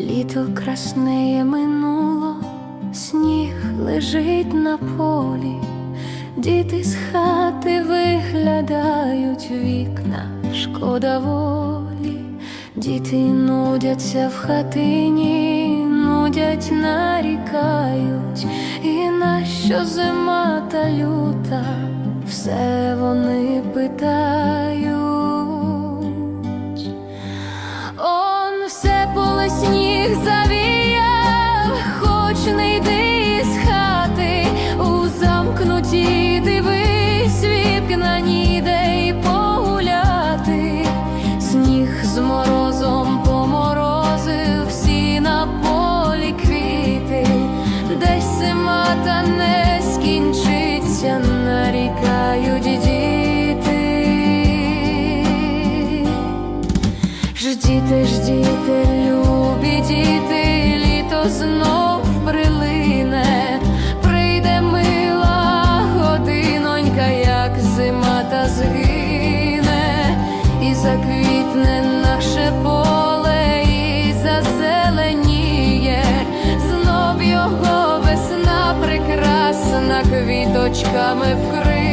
Літо краснеє минуло, сніг лежить на полі, діти з хати виглядають вікна, шкода волі, діти нудяться в хатині, нудять, нарікають, і нащо зима та люта, все вони питають. Десь зима та не скінчиться, нарікають діти. Ждіте, ждіте, любі діти, літо знов прилине, прийде мила годинонька, як зима та згине, і заквітне знов його